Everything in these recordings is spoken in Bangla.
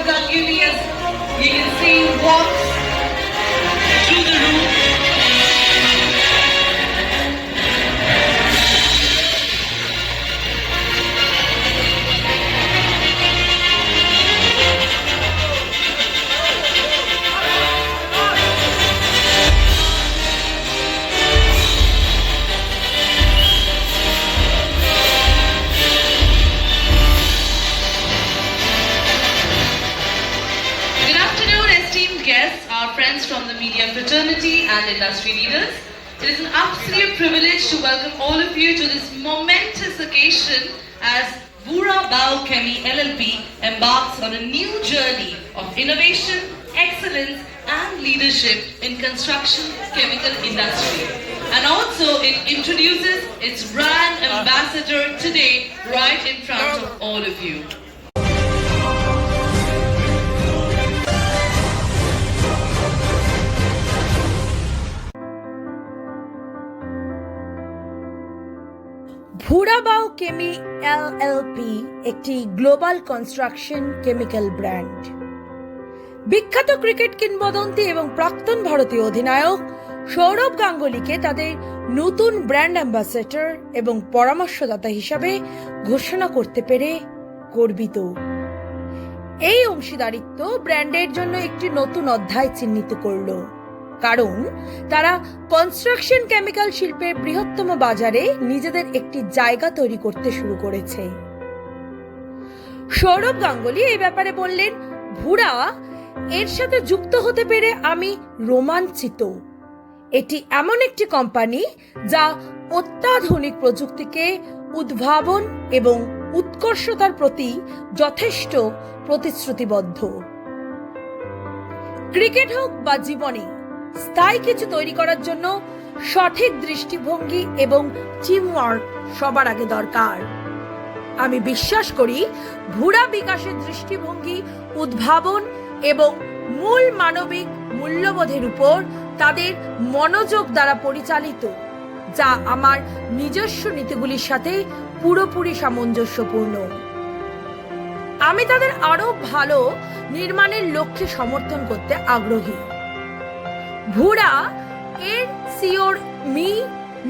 Oregon Union, you can see what media fraternity and industry leaders. It is an absolute privilege to welcome all of you to this momentous occasion as Vura Bao Chemi LLP embarks on a new journey of innovation, excellence and leadership in construction chemical industry. And also it introduces its brand ambassador today right in front of all of you. ভুরাবাও কেমি এলএলপি একটি গ্লোবাল কনস্ট্রাকশন কেমিক্যাল ব্র্যান্ড। বিখ্যাত ক্রিকেট কিংবদন্তি এবং প্রাক্তন ভারতীয় অধিনায়ক সৌরভ গাঙ্গুলিকে তাদের নতুন ব্র্যান্ড অ্যাম্বাসেডর এবং পরামর্শদাতা হিসাবে ঘোষণা করতে পেরে গর্বিত। এই অংশীদারিত্ব ব্র্যান্ডের জন্য একটি নতুন অধ্যায় চিহ্নিত করল। কারণ তারা কনস্ট্রাকশন কেমিক্যাল শিল্পের বৃহত্তম বাজারে নিজেদের একটি জায়গা তৈরি করতে শুরু করেছে। সৌরভ গাঙ্গুলি এই ব্যাপারে বললেন, ভুরা, এর সাথে যুক্ত হতে পেরে আমি রোমাঞ্চিত। এটি এমন একটি কোম্পানি যা অত্যাধুনিক প্রযুক্তিকে উদ্ভাবন এবং উৎকর্ষতার প্রতি যথেষ্ট প্রতিশ্রুতিবদ্ধ। ক্রিকেট হোক বা জীবনে স্থায়ী কিছু তৈরি করার জন্য সঠিক দৃষ্টিভঙ্গি এবং টিমওয়ার্ক সবার আগে দরকার। আমি বিশ্বাস করি ভুরা বিকাশের দৃষ্টিভঙ্গি উদ্ভাবন এবং মূল মানবিক মূল্যবোধের উপর তাদের মনোযোগ দ্বারা পরিচালিত, যা আমার নিজস্ব নীতিগুলির সাথে পুরোপুরি সামঞ্জস্যপূর্ণ। আমি তাদের আরও ভালো নির্মাণের লক্ষ্যে সমর্থন করতে আগ্রহী। ভুরা, এর সিওর মি,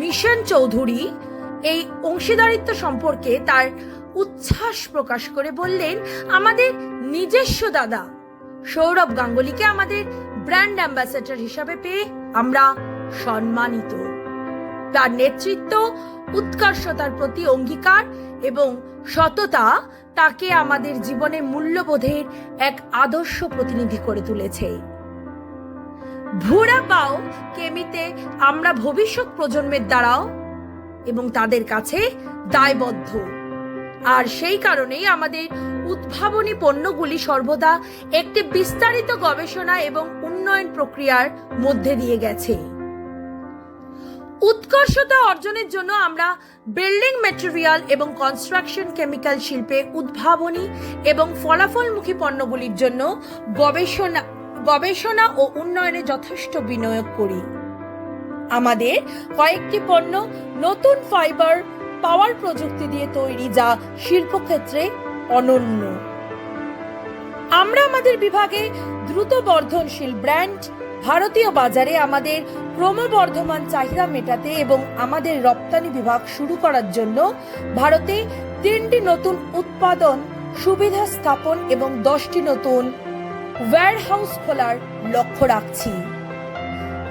মিশন চৌধুরী এই অংশীদারিত্ব সম্পর্কে তার উচ্ছ্বাস প্রকাশ করে বললেন, আমাদের নিজস্ব দাদা সৌরভ গাঙ্গুলিকে আমাদের ব্র্যান্ড অ্যাম্বাসেডর হিসাবে পেয়ে আমরা সম্মানিত। তার নেতৃত্ব, উৎকর্ষতার প্রতি অঙ্গীকার এবং সততা তাকে আমাদের জীবনে মূল্যবোধের এক আদর্শ প্রতিনিধি করে তুলেছে। ভুরা পাও কেমিতে আমরা ভবিষ্যৎ প্রজন্মের দ্বারাও এবং তাদের কাছে দায়বদ্ধ। আর সেই কারণেই আমাদের উদ্ভাবনী পণ্যগুলি সর্বদা একটি বিস্তারিত গবেষণা এবং উন্নয়ন প্রক্রিয়ার মধ্যে দিয়ে গেছে। উৎকর্ষতা অর্জনের জন্য আমরা বিল্ডিং মেটেরিয়াল এবং কনস্ট্রাকশন কেমিক্যাল শিল্পে উদ্ভাবনী এবং ফলাফলমুখী পণ্যগুলির জন্য গবেষণা গবেষণা ও উন্নয়নে যথেষ্ট বিনিয়োগ করি। আমাদের কয়েকটি পণ্য নতুন ফাইবার পাওয়ার প্রযুক্তি দিয়ে তৈরি যা শিল্পক্ষেত্রে অনন্য। আমরা আমাদের বিভাগে দ্রুত বর্ধনশীল ব্র্যান্ড ভারতীয় বাজারে আমাদের ক্রমবর্ধমান চাহিদা মেটাতে এবং আমাদের রপ্তানি বিভাগ শুরু করার জন্য ভারতে তিনটি নতুন উৎপাদন সুবিধা স্থাপন এবং দশটি নতুন ওয়্যারহাউস খোলার লক্ষ্য রাখছি।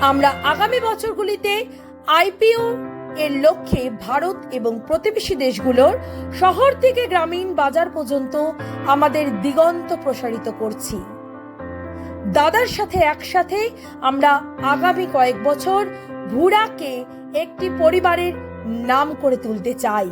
আমরা আগামী বছরগুলিতে আইপিও এর লক্ষ্যে ভারত এবং প্রতিবেশী দেশগুলোর শহর থেকে গ্রামীণ বাজার পর্যন্ত আমাদের দিগন্ত প্রসারিত করছি। দাদার সাথে একসাথে আমরা আগামী কয়েক বছর ভুরাকে একটি পরিবারের নাম করে তুলতে চাই।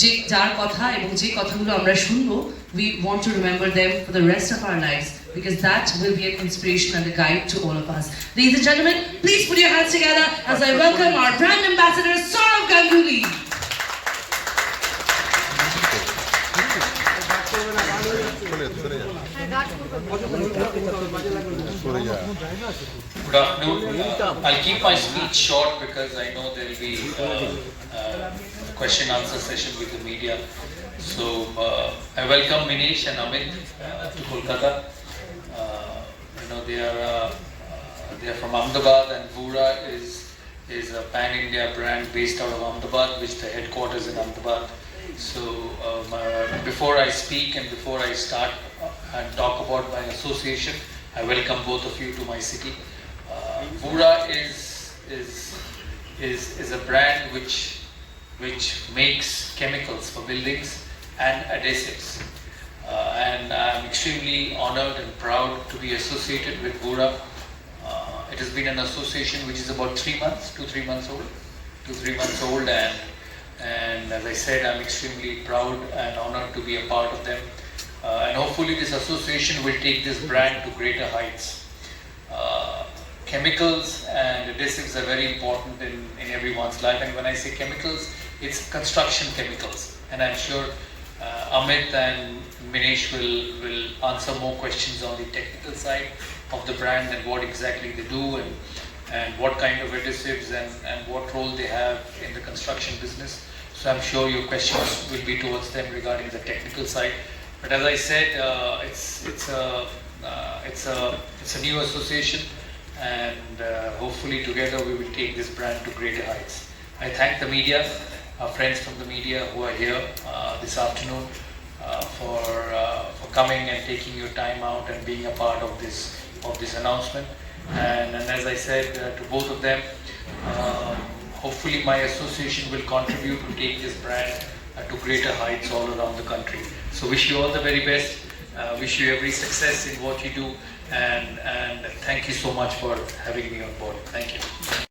যে যার কথা এবং যে কথাগুলো আমরা শুনবো we want to remember them for the rest of our lives because that will be an inspiration and a guide to all of us. Ladies and gentlemen, please put your hands together as I welcome our brand ambassador Saurav Ganguly. চলে চলে যান সরে যা Good afternoon. Uh, I'll keep my speech short because I know there'll be uh, uh, question answer session with the media. So uh, I welcome Minish and Amit uh, to Kolkata. Uh, you know they are uh, they are from Ahmedabad and Vura is is a pan India brand based out of Ahmedabad, which the headquarters in Ahmedabad. So um, uh, before I speak and before I start uh, and talk about my association, I welcome both of you to my city. Uh, Vura is is is is a brand which which makes chemicals for buildings and adhesives. Uh, and I'm extremely honored and proud to be associated with Vura. Uh, it has been an association which is about three months, two three months old, two three months old, and and as I said, I'm extremely proud and honored to be a part of them. Uh, and hopefully, this association will take this brand to greater heights. Uh, chemicals and adhesives are very important in, in everyone's life. And when I say chemicals, it's construction chemicals. And I'm sure uh, Amit and Minish will, will answer more questions on the technical side of the brand and what exactly they do and, and what kind of adhesives and, and what role they have in the construction business. So I'm sure your questions will be towards them regarding the technical side. But as I said, uh, it's, it's, a, uh, it's, a, it's a new association and uh, hopefully together we will take this brand to greater heights. I thank the media, our friends from the media who are here uh, this afternoon uh, for, uh, for coming and taking your time out and being a part of this, of this announcement. And, and as I said uh, to both of them, hopefully my association will contribute to take this brand uh, to greater heights all around the country. So wish you all the very best. Uh, wish you every success in what you do and, and thank you so much for having me on board. Thank you.